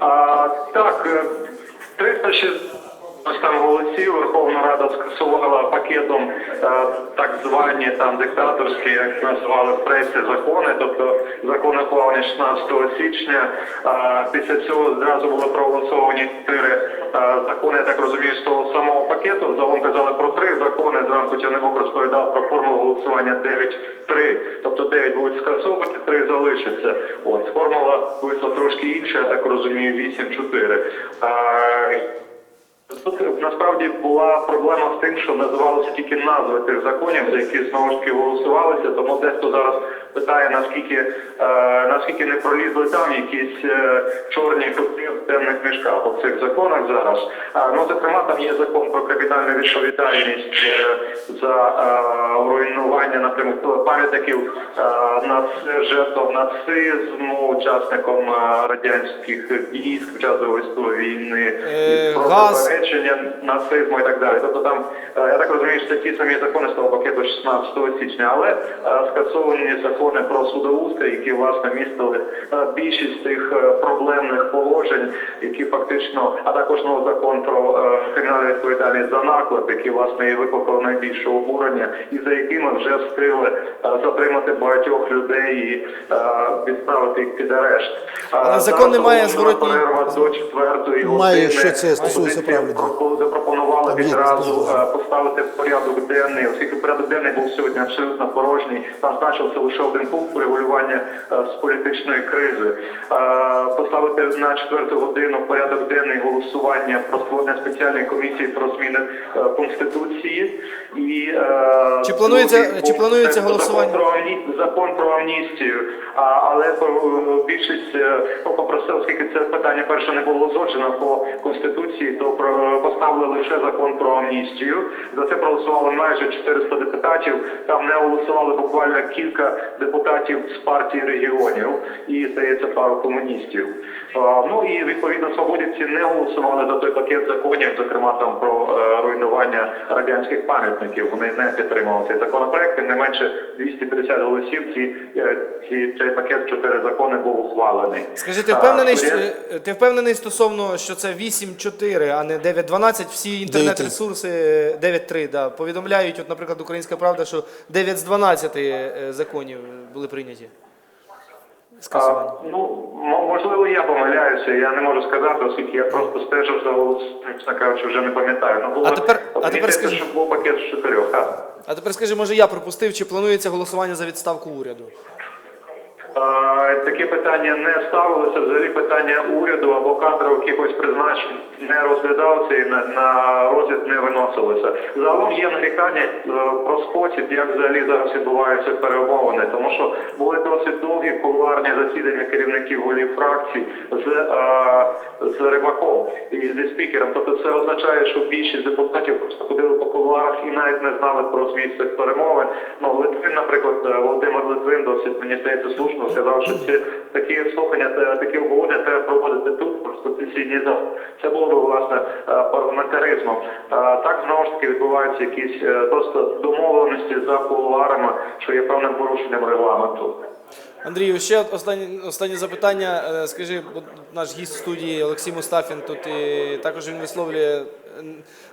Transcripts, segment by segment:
А, так, е, 360 там голосів Верховна Рада скасувала пакетом е, так звані там диктаторські, як називали в пресі, закони, тобто закони ухвалені 16 січня. Після цього зразу були проголосовані чотири е, закони, я так розумію, з того самого пакету. Загалом казали про три закони. Зранку Тягнебок розповідав про формулу голосування 9-3. Тобто 9 будуть скасовані, 3 залишаться. От формула вийшла трошки інша, я так розумію, 8-4. Тут насправді була проблема з тим, що називалися тільки назви тих законів, за які знову ж таки голосувалися. Тому дехто зараз питає, наскільки е, наскільки не пролізли там якісь е, чорні коти в темних мішках у цих законах зараз. А, ну зокрема, там є закон про кримінальну відповідальність е, за е, руйнування напрямку пам'ятників е, над жертвам нацизму, учасником е, радянських військ в час Другої війни, про заперечення нацизму і так далі. Тобто там, я так розумію, що ті самі закони з того пакету 16 січня, але скасовані закони про судоустрій, які власне містили е, більшість тих е, проблемних положень, які фактично, а також новий закон про е, кримінальну відповідальність за наклеп, які власне і викликали найбільше обурення, і за якими вже встигли затримати багатьох людей і відправити їх під арешт. Але закон не має зворотній- перерва до четвертої Має, години. що це стосується прав людей. Відразу е, поставити в порядок денний, оскільки порядок денний був сьогодні абсолютно порожній, там значився лише один пункт регулювання е, з політичної кризи. Поставити на четверту годину порядок денний голосування про створення спеціальної комісії про зміни е, конституції і е, Чи планується- чи планується голосування? Про закон про амністію. Але е, більшість попросив, оскільки це питання перше не було узгоджено по конституції, то поставили лише закон про амністію. За це проголосувало майже 400 депутатів. Там не голосували буквально кілька депутатів з партії регіонів і здається пару комуністів. Ну і відповідно свободівці не голосували за той пакет законів, зокрема там про е, руйнування радянських пам'ятників. Вони не підтримали цей законопроект. Не менше 250 голосів. Ці, е, ці цей пакет чотири закони був ухвалений. Скажи, ти А, впевнений, що, е, ти впевнений стосовно, що це 8.4, а не 9.12? Всі інтернет-ресурси 9.3, да, повідомляють, от, наприклад, Українська Правда, що 9 з 12 е, законів були прийняті. Скасування. А, ну, можливо, я помиляюся, я не можу сказати, оскільки я просто стежу за голосуванням, кажучи, вже не пам'ятаю. Ну, було, А тепер- а тепер скажи- що був пакет з чотирьох. А? А тепер скажи, може я пропустив, чи планується голосування за відставку уряду? Такі питання не ставилися. Взагалі питання уряду або кадрових якихось призначень не розглядалося і на, на розгляд не виносилося. Загалом є нарікання е, про спосіб, як взагалі зараз відбуваються перемовини, тому що були досить довгі кулуарні засідання керівників голів фракцій з, е, з Рибаком і зі спікером. Тобто це означає, що більшість депутатів просто ходили по кулуарах і навіть не знали про зміст перемовин. Ну Литвин, наприклад, е, Володимир Литвин досить мені здається слушно сказав, що ці такі слухання, та- такі обговорення треба проводити тут, в сесійній зал. Це було б власне е, парламентаризмом. Е, Так знову ж таки відбуваються якісь е, просто домовленості за кулуарами, що є певним порушенням регламенту. Андрію, ще от останнє, останнє запитання. Скажи, наш гість студії Олексій Мустафін тут і також він висловлює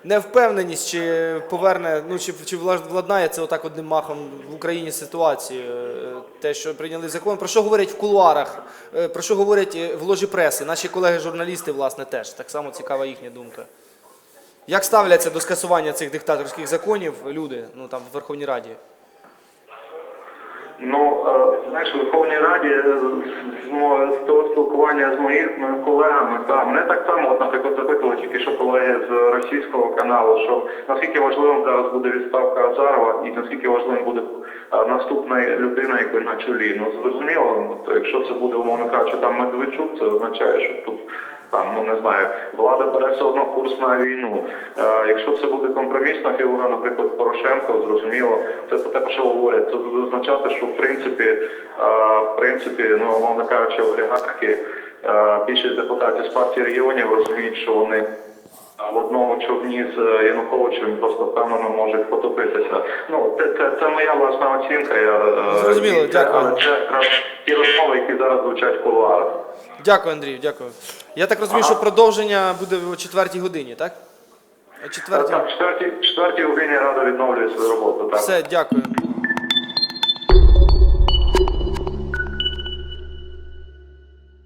невпевненість, чи поверне, ну чи, чи владнає це отак одним махом в Україні ситуацію. е, Те, що прийняли закон. Про що говорять в кулуарах, е, про що говорять е, в ложі преси? Наші колеги-журналісти, власне, теж так само цікава їхня думка. Як ставляться до скасування цих диктаторських законів люди ну, там, в Верховній Раді? Ну, знаєш, в Верховній Раді з, з того спілкування з моїми колегами, та мене так само, от, наприклад, запитували тільки що колеги з російського каналу, що наскільки важливим зараз буде відставка Азарова і наскільки важливим буде наступна людина, якої на чолі. Ну зрозуміло, то якщо це буде умовно кажучи, там Медведчук, це означає, що тут. Там, ну не знаю, влада бере все одно курс на війну. Е, якщо це буде компромісна фігура, наприклад, Порошенко, зрозуміло, це про те, що говорять. Це буде означати, що в принципі, е, в принципі, ну умовно кажучи, олігархи, е, більшість депутатів з партії регіонів розуміють, що вони в одному човні з е, Януковичем, просто впевнено може потопитися. Ну, це, це, це моя власна оцінка. Я, е, Зрозуміло, дякую. Але це якраз ті розмови, які зараз звучать в кулуарах. Дякую, Андрію, дякую. Я так розумію, що продовження буде о четвертій годині, так? О четвертій. Так, в четвертій, в четвертій годині рада відновлює свою роботу. Так. Все, дякую.